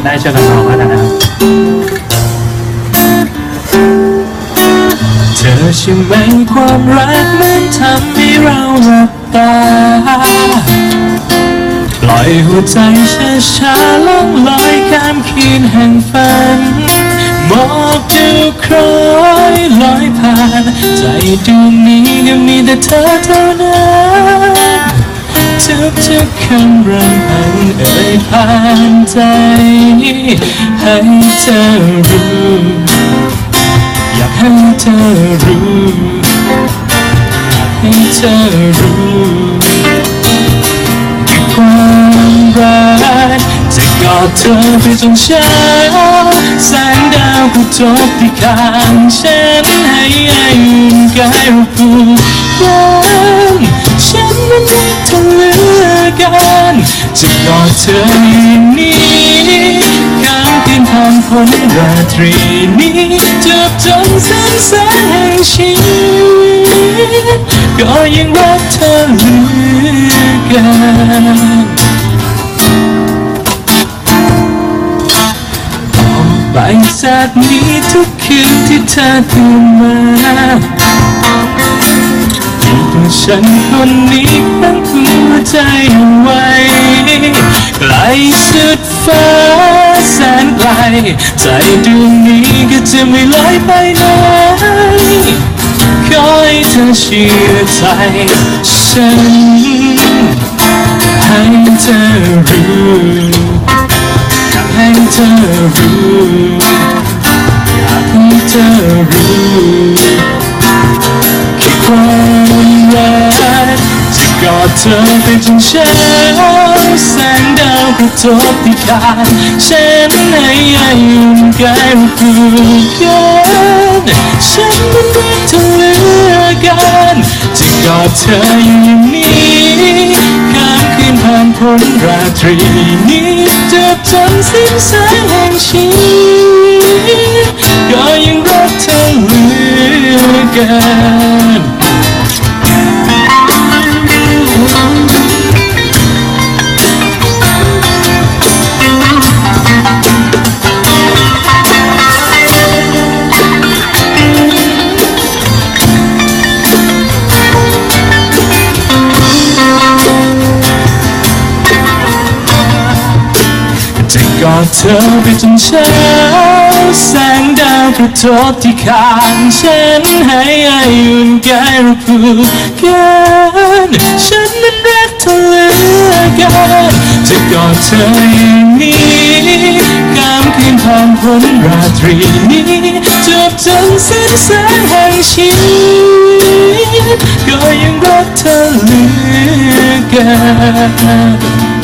ำได้ช่วยกันร้องแล้วกันนะครับ เธอใช่ไหมความรักมันทำให้เราหลับตา ปล่อยหัวใจช้าๆล่องลอยข้ามคืนแห่งฝันมองดูคล้อยลอยผ่าน ใจดวงนี้ก็มีแต่เธอเท่านั้น ทุกทุกๆคำรำพันเอ่ยผ่านใจ ให้เธอรู้ อยากให้เธอรู้ให้เธอรู้ความรักจะกอดเธอไปจนเช้าแสงดาวก็จบที่ข้างฉันให้อายุนกายเรา จะกอดเธออย่างนี้ข้ามคืนผ่านพ้นราตรีนี้จบจนสิ้นแสงแห่งชีวิตก็ยังรักเธอเหลือเกันไปจากนี้ทุกคืนที่เธอตื่นมา ฉันคนนี้ตั้งหัวใจเอาไว้ไกลสุดฟ้าแสนไกล ใจดวงนี้ก็จะไม่ลอยไปไหนขอให้เธอเชื่อใจฉันให้เธอรู้อยากให้เธอรู้อยากให้เธอรู้ อดเธอไปจนเช้าแสงดาวกระทบที่ขาฉันให้อายุนกายเราผูกกันฉันมันรักเธอเหลือกันจะกอดเธออยู่อย่างนี้ข้ามคืนผ่านพ้นราตรีนี้จบจนสิ้นแสงแห่งชีวิตก็ยังรักเธอเหลือกัน ดเธอไปจนเช้าแสงดาวกระทบที่ขางฉันให้อายุนกายเราผูกันฉันนั้นรักเธอเหลือเกันจะกอดเธออย่างนี้ข้ามคืนผ่านพ้นราตรีนี้จบจนสิ้นแสงแห่งชีวิตก็ยังรักเธอเหลือเกัน